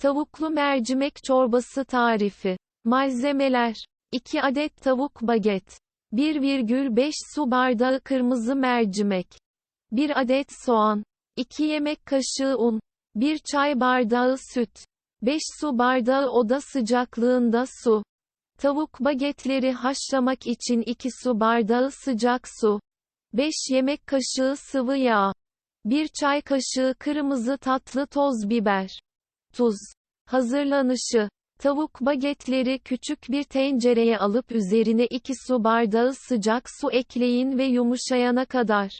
Tavuklu mercimek çorbası tarifi. Malzemeler. 2 adet tavuk baget. 1,5 su bardağı kırmızı mercimek. 1 adet soğan. 2 yemek kaşığı un. 1 çay bardağı süt. 5 su bardağı oda sıcaklığında su. Tavuk bagetleri haşlamak için 2 su bardağı sıcak su. 5 yemek kaşığı sıvı yağ. 1 çay kaşığı kırmızı tatlı toz biber. Tuz. Hazırlanışı. Tavuk bagetleri küçük bir tencereye alıp üzerine 2 su bardağı sıcak su ekleyin ve yumuşayana kadar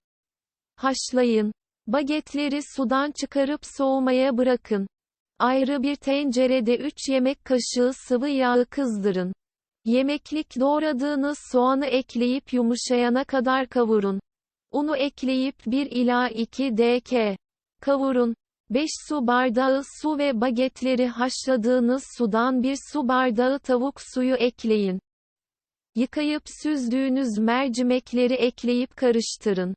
haşlayın. Bagetleri sudan çıkarıp soğumaya bırakın. Ayrı bir tencerede 3 yemek kaşığı sıvı yağı kızdırın. Yemeklik doğradığınız soğanı ekleyip yumuşayana kadar kavurun. Unu ekleyip 1 ila 2 dk kavurun. 5 su bardağı su ve bagetleri haşladığınız sudan 1 su bardağı tavuk suyu ekleyin. Yıkayıp süzdüğünüz mercimekleri ekleyip karıştırın.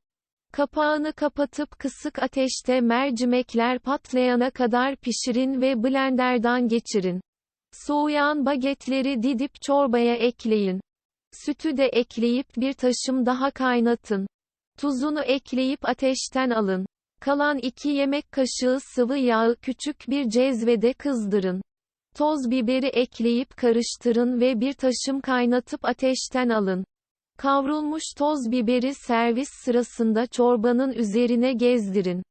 Kapağını kapatıp kısık ateşte mercimekler patlayana kadar pişirin ve blenderdan geçirin. Soğuyan bagetleri didip çorbaya ekleyin. Sütü de ekleyip bir taşım daha kaynatın. Tuzunu ekleyip ateşten alın. Kalan 2 yemek kaşığı sıvı yağı küçük bir cezvede kızdırın. Toz biberi ekleyip karıştırın ve bir taşım kaynatıp ateşten alın. Kavrulmuş toz biberi servis sırasında çorbanın üzerine gezdirin.